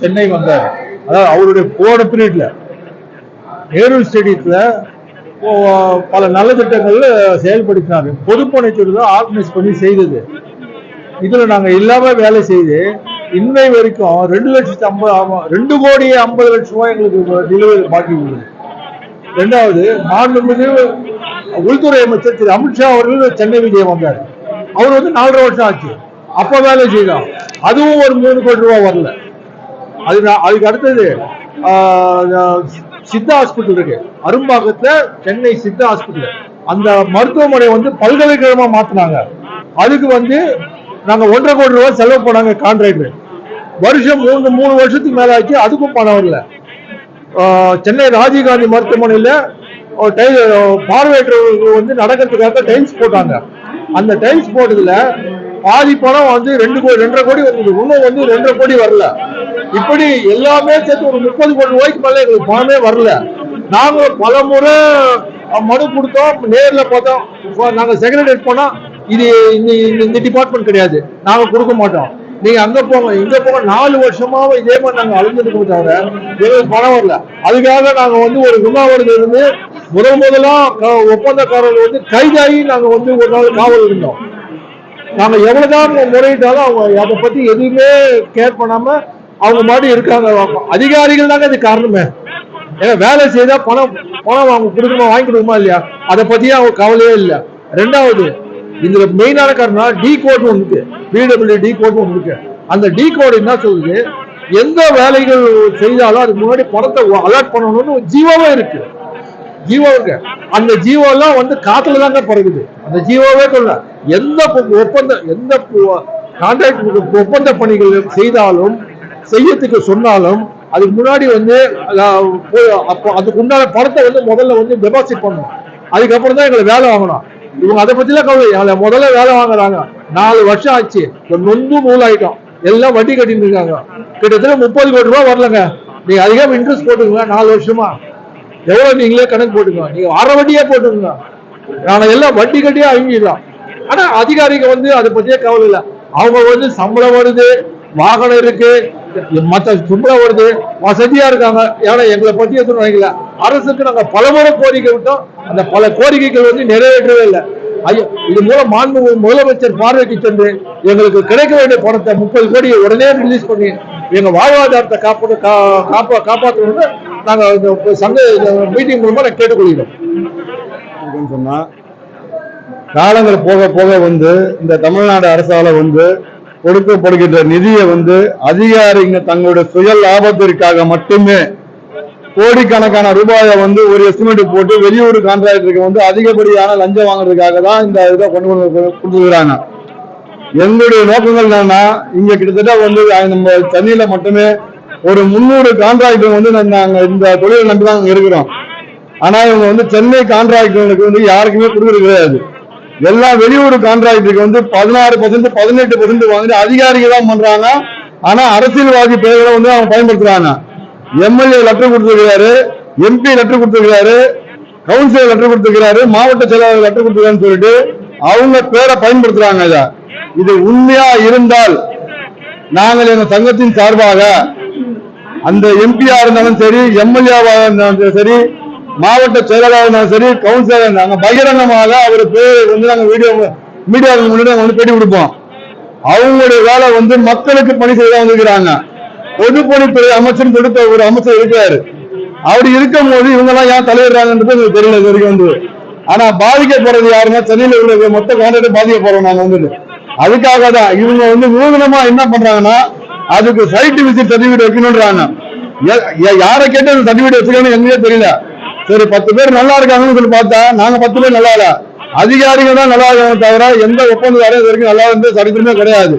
சென்னை வந்தார். அதாவது அவருடைய போன பீரியட்ல நேரு ஸ்டேடியத்துல பல நல்ல திட்டங்கள் செயல்படுத்தினாரு. பொதுப்பணித்துறை தான் ஆர்கனைஸ் பண்ணி செய்தது. இதில் நாங்கள் இல்லாம வேலை செய்து இன்னை வரைக்கும் ரெண்டு லட்சத்தி ஐம்பது ரெண்டு கோடி ஐம்பது லட்சம் ரூபாய் எங்களுக்கு டெலிவரி பாக்கி உள்ளது ரெண்டாவது மாண்புமிகு உள்துறை அமைச்சர் திரு அமித்ஷா அவர்கள் சென்னை விஜயம் வந்தார். அவர் வந்து நாலரை வருஷம் ஆச்சு. அப்போ வேலை செய்தோம் அதுவும் ஒரு மூணு கோடி ரூபாய் வரல. அது அதுக்கு அடுத்தது ஆஹ், சித்தா ஹாஸ்பிட்டல் இருக்கு. அரும்பாக்கத்துல சென்னை சித்தா ஹாஸ்பிட்டல் அந்த மருத்துவமனை வந்து பல்கலைக்கழகமா மாத்தினாங்க. அதுக்கு வந்து நாங்க ஒன்றரை கோடி ரூபாய் செலவு பண்ணாங்க கான்ட்ராக்டர் வருஷம் மூணு மூணு வருஷத்துக்கு மேல ஆச்சு அதுக்கும் பணம் வரல. ஆஹ், சென்னை ராஜீவ்காந்தி மருத்துவமனையில டை டைல் பார்வையற்றவர்களுக்கு வந்து நடக்கிறதுக்காக டைல்ஸ் போட்டாங்க. அந்த டைல்ஸ் போட்டதுல பாதி பணம் வந்து ரெண்டு கோடி ரெண்டரை கோடி வந்தது. இன்னும் வந்து ரெண்டரை கோடி வரல. இப்படி எல்லாமே சேர்த்து ஒரு முப்பது கோடி ரூபாய்க்கு மேலே எங்களுக்கு பணமே வரல. நாங்களும் பல முறை மனு கொடுத்தோம் நேரில் பார்த்தோம். நாங்கள் செக்ரட்டரி போனால் இது இந்த இந்த- இந்த டிபார்ட்மெண்ட் கிடையாது. நாங்கள் கொடுக்க மாட்டோம். நீங்க அங்க போங்க இங்க போங்க நாலு வருஷமாவே இதே மாதிரி நாங்க அழிஞ்சிருக்கோம் தவிர எங்களுக்கு பணம் வரல. அதுக்காக நாங்க வந்து ஒரு உண்ணாவிரதம் இருந்து முதல் முதலா ஒப்பந்தக்காரர்கள் வந்து கைதாகி நாங்க வந்து ஒரு நாள் காவல் இருந்தோம். நாங்க எவ்வளவுதான் முறையிட்டாலும் அவங்க அதை பத்தி எதுவுமே கேர் பண்ணாம அவங்க மாதிரி இருக்காங்க. அதிகாரிகள் தாங்க இது காரணமே. ஏன்னா வேலை செய்தா பணம் பணம் அவங்க கொடுக்கணுமா வாங்கி கொடுக்குமா இல்லையா? அதை பத்தியே அவங்க கவலையே இல்லை. ரெண்டாவது இதுல மெயினான காரணம் டி கோட் ஒன்று இருக்கு. பிடபிள்யூ டி கோட் ஒன்று இருக்கு. அந்த டி கோட் என்ன சொல்லுது? எந்த வேலைகள் செய்தாலும் அதுக்கு முன்னாடி பணத்தை அலர்ட் பண்ணணும்னு ஒரு ஜீவோவே இருக்கு. ஜீவோ இருக்கு. அந்த ஜீவோ எல்லாம் வந்து காத்துல தாங்க பறக்குது. அந்த ஜீவோவே சொல்ல எந்த ஒப்பந்த எந்த கான்ட்ராக்ட் ஒப்பந்த பணிகள் செய்தாலும் செய்யறதுக்கு சொன்னாலும் அதுக்கு முன்னாடி வந்து அப்போ அதுக்கு உண்டான பணத்தை வந்து முதல்ல வந்து டெபாசிட் பண்ணணும். அதுக்கப்புறம் தான் எங்களை வேலை வாங்கணும். இவங்க அதை பத்திலாம் கவலை எங்களை முதல்ல வேலை வாங்குறாங்க. நாலு வருஷம் ஆச்சு. இப்ப நொந்து நூலாயிட்டோம். எல்லாம் வட்டி கட்டிட்டு இருக்காங்க. கிட்டத்தட்ட முப்பது கோடி ரூபா வரலங்க. நீங்க அதிகமா இன்ட்ரெஸ்ட் போட்டுக்கோங்க. நாலு வருஷமா. எவ்வளவு நீங்களே கணக்கு போட்டுக்கோங்க. நீங்க அரை வட்டியே போட்டுக்கோங்க. நாங்கள் எல்லாம் வட்டி கட்டியே அழிஞ்சிடலாம் ஆனா அதிகாரிங்க வந்து அதை பத்தியே கவலை இல்லை. அவங்க வந்து சம்பளம் வருது வாகனம் இருக்கு மத்த சம்பளம் வருது வசதியா இருக்காங்க. ஏன்னா எங்களை பத்தி எதுவும் நினைக்கல. அரசுக்கு நாங்க பலமுறை கோரிக்கை விட்டோம். அந்த பல கோரிக்கைகள் வந்து நிறைவேற்றவே இல்லை. ஐயோ இது மூலம் மாண்பு முதலமைச்சர் பார்வைக்கு சென்று எங்களுக்கு கிடைக்க வேண்டிய பணத்தை முப்பது கோடியை உடனே ரிலீஸ் பண்ணி எங்க வாழ்வாதாரத்தை காப்பாற்ற காப்பா காப்பாற்றணும்னு நாங்க சங்க மீட்டிங் மூலமா நான் கேட்டுக்கொள்கிறோம். சொன்னா காலங்கள் போக போக வந்து இந்த தமிழ்நாடு அரசால வந்து கொடுக்கப்படுகின்ற நிதியை வந்து அதிகாரிங்க தங்களுடைய சுய லாபத்திற்காக மட்டுமே கோடிக்கணக்கான ரூபாயை வந்து ஒரு எஸ்டிமேட் போட்டு வெளியூர் கான்ட்ராக்டருக்கு வந்து அதிகப்படியான லஞ்சம் வாங்குறதுக்காக தான் இந்த இதை கொண்டு கொடுத்துருக்குறாங்க. எங்களுடைய நோக்கங்கள் என்னன்னா இங்க கிட்டத்தட்ட வந்து நம்ம சென்னையில மட்டுமே ஒரு முன்னூறு கான்ட்ராக்டர் வந்து நாங்க இந்த தொழிலை நம்பி தான் இருக்கிறோம். ஆனா இவங்க வந்து சென்னை கான்ட்ராக்டர்களுக்கு வந்து யாருக்குமே கொடுக்கறது கிடையாது. எல்லா வெளியூர் கான்ட்ராக்டருக்கு வந்து பதினாறு பர்சன்ட் பதினெட்டு பர்சன்ட் வாங்கிட்டு அதிகாரிகள் தான் பண்றாங்க. ஆனா அரசியல்வாதி பெயர்களை வந்து அவங்க பயன்படுத்துறாங்க. எம்எல்ஏ லெட்டர் கொடுத்துருக்காரு எம்பி லெட்டர் கொடுத்துருக்காரு கவுன்சிலர் லெட்டர் கொடுத்துருக்கிறாரு மாவட்ட செயலாளர் லெட்டர் கொடுத்துருக்காருன்னு சொல்லிட்டு அவங்க பேரை பயன்படுத்துறாங்க இத. இது உண்மையா இருந்தால் நாங்கள் எங்க சங்கத்தின் சார்பாக அந்த எம்பியா இருந்தாலும் சரி எம்எல்ஏவா இருந்தாலும் சரி மாவட்ட செயலாளராக இருந்தாலும் சரி கவுன்சிலர் நாங்கள் பகிரங்கமாக அவர் பேர் வந்து நாங்கள் வீடியோ மீடியாவுக்கு முன்னாடி நாங்க வந்து பேட்டி கொடுப்போம். அவங்களுடைய வேலை வந்து மக்களுக்கு பணி செய்ய வந்துக்கிறாங்க பொதுப்பணித்துறை அமைச்சர் கொடுத்த ஒரு அமைச்சர் இருக்கிறாரு அப்படி இருக்கும் போது இவங்க எல்லாம் ஏன் தலையிடுறாங்கன்றது எனக்கு தெரியல இது வரைக்கும் வந்து. ஆனா பாதிக்கப்படுறது யாருன்னா சென்னையில உள்ள மொத்த கான்ட்ராக்ட் பாதிக்கப்படுறோம் நாங்க வந்து. அதுக்காக தான் இவங்க வந்து நூதனமா என்ன பண்றாங்கன்னா அதுக்கு சைட் விசிட் சர்டிபிகேட் வைக்கணும்ன்றாங்க. யாரை கேட்டு அந்த சர்டிபிகேட் வச்சுக்கணும்னு எங்களுக்கே தெரியல. சரி பத்து பேர் நல்லா இருக்காங்கன்னு சொல்லி பார்த்தா நாங்க பத்து பேர் நல்லா இல்ல. அதிகாரிகள் தான் நல்லா இருக்காங்க தவிர எந்த ஒப்பந்ததாரையும் இது வரைக்கும் நல்லா இருந்து சரித்திரமே கிடையாது.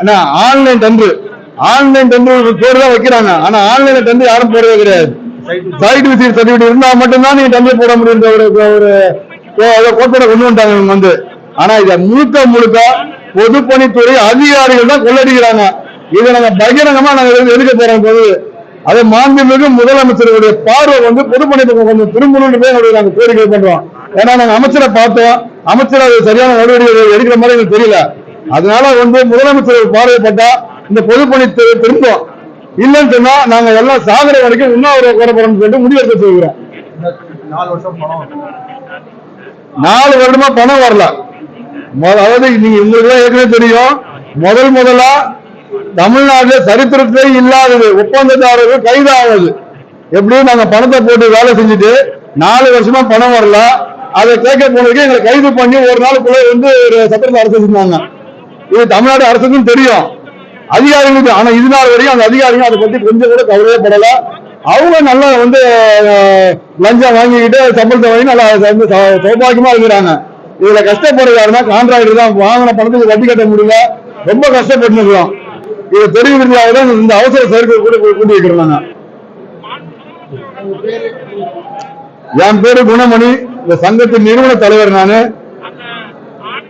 ஆனா ஆன்லைன் டெண்டர் ஆன்லைன் டெண்டர் பேர் தான் வைக்கிறாங்க. ஆனா ஆன்லைன் டெண்டர் யாரும் போடவே கிடையாது. சைட் விசிட் சர்டிபிகேட் இருந்தா மட்டும்தான் நீங்க டெண்டர் போட முடியுன்ற ஒரு ஒரு கோட்டை கொண்டு வந்துட்டாங்க இவங்க வந்து. ஆனா இதை முழுக்க முழுக்க பொதுப்பணித்துறை அதிகாரிகள் தான் கொள்ளடிக்கிறாங்க. இதை நாங்க பகிரங்கமா நாங்க எதுக்க போறோம் பொது அதை மாண்புமிகு முதலமைச்சருடைய பார்வை வந்து பொதுப்பணித்துறை கொஞ்சம் திரும்பணும்னு எங்களுடைய நாங்க கோரிக்கை பண்றோம். ஏன்னா நாங்க அமைச்சரை பார்த்தோம். அமைச்சர் அது சரியான நடவடிக்கை எடுக்கிற மாதிரி எங்களுக்கு தெரியல. அதனால வந்து முதலமைச்சர் பார்வைப்பட்டா இந்த பொதுப்பணித்துறை திரும்பும். இல்லைன்னு சொன்னா நாங்க எல்லாம் சாகுற வரைக்கும் உண்ணாவிரத போறோம்னு சொல்லிட்டு முடிவெடுக்க செய்கிறோம் நாலு வருடமா பணம் வரல. அதாவது நீங்க உங்களுக்கு ஏற்கனவே தெரியும். முதல் முதலா தமிழ்நாடு சரித்திரத்திலே இல்லாதது ஒப்பந்ததாரர்கள் கைதாவது எப்படியும் நாங்க பணத்தை போட்டு வேலை செஞ்சுட்டு நாலு வருஷமா பணம் வரல. அதை கேட்க போனதுக்கு எங்களை கைது பண்ணி ஒரு நாளுக்குள்ள வந்து ஒரு சட்டத்தில் அரசு செஞ்சாங்க. இது தமிழ்நாடு அரசுக்கும் தெரியும். அதிகாரிகளுக்கு ஆனா இது நாள் வரையும் அந்த அதிகாரிகள் அதை பத்தி கொஞ்சம் கூட கவலையே படல. அவங்க நல்லா வந்து லஞ்சம் வாங்கிக்கிட்டு சம்பளத்தை வாங்கி நல்லா வந்து சௌபாகியமா இருக்கிறாங்க. இதுல கஷ்டப்படுறாருன்னா கான்ட்ராக்டர் தான் வாங்கின பணத்துக்கு வட்டி கட்ட முடியல. ரொம்ப கஷ்டப்பட்டு இருக்கிறோம் இது தெரிவிக்கிறதுக்காக தான் இந்த அவசர செயற்கை கூட கூட்டி என் பேரு குணமணி. இந்த சங்கத்தின் நிறுவன தலைவர் நானு.